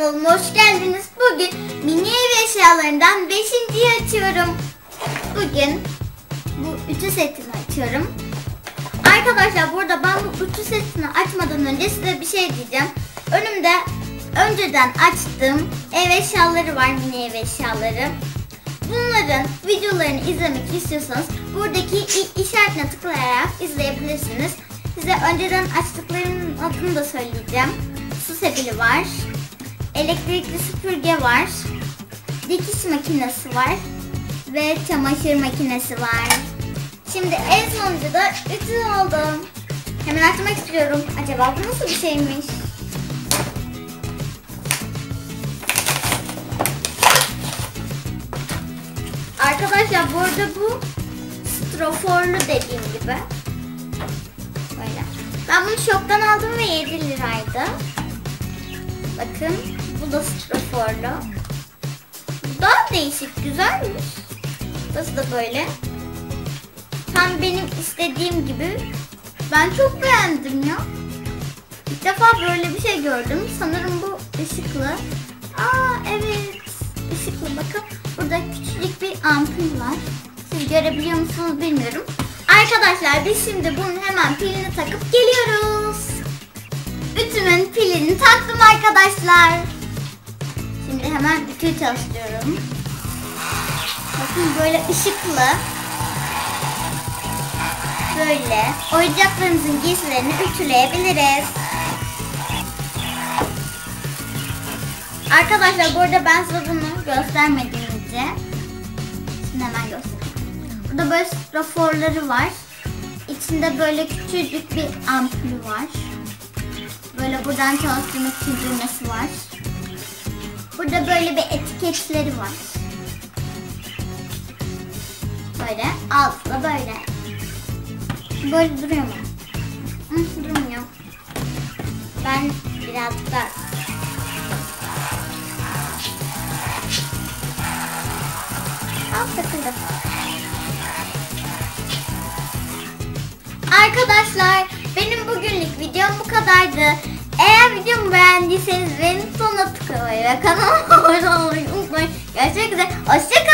kanalıma hoş geldiniz. Bugün mini ev eşyalarından 5.yi açıyorum. Bugün bu ütü setini açıyorum. Arkadaşlar burada ben bu ütü setini açmadan önce size bir şey diyeceğim. Önümde önceden açtığım ev eşyaları var mini ev eşyaları. Bunların videolarını izlemek istiyorsanız buradaki işaretine tıklayarak izleyebilirsiniz. Size önceden açtıklarımın adını da söyleyeceğim. Su sebili var. Elektrikli süpürge var. Dikiş makinesi var. Ve çamaşır makinesi var. Şimdi en sonunda da ütü aldım. Hemen açmak istiyorum. Acaba bu nasıl bir şeymiş? Arkadaşlar burada bu stroforlu dediğim gibi. Böyle. Ben bunu şoktan aldım ve 7 liraydı. Bakın bu da stroforlu. Bu daha değişik güzelmiş. Burası da böyle. Tam benim istediğim gibi. Ben çok beğendim ya. İlk defa böyle bir şey gördüm. Sanırım bu ışıklı. Aa evet. Işıklı bakın. Burada küçücük bir ampul var. Siz görebiliyor musunuz bilmiyorum. Arkadaşlar biz şimdi bunun hemen pilini takıp geliyoruz. Ütümün pilini taktım arkadaşlar. Şimdi hemen ütüyü çalıştırıyorum. Bakın böyle ışıklı. Böyle oyuncaklarımızın giysilerini ütüleyebiliriz. Arkadaşlar bu arada ben size bunu göstermedim önce. Şimdi hemen göstereyim. Burada böyle raforları var. İçinde böyle küçücük bir ampulü var. Böyle buradan çalıştırmak için var. Burada böyle bir etiketleri var. Böyle altta böyle. Böyle duruyor mu? Hı, durmuyor. Ben birazcık daha Al takıldı. Arkadaşlar benim bugünlük videom bu kadardı. Eğer videomu tıklamayı ve kanalıma abone olmayı unutmayın. Görüşmek üzere. Hoşçakalın.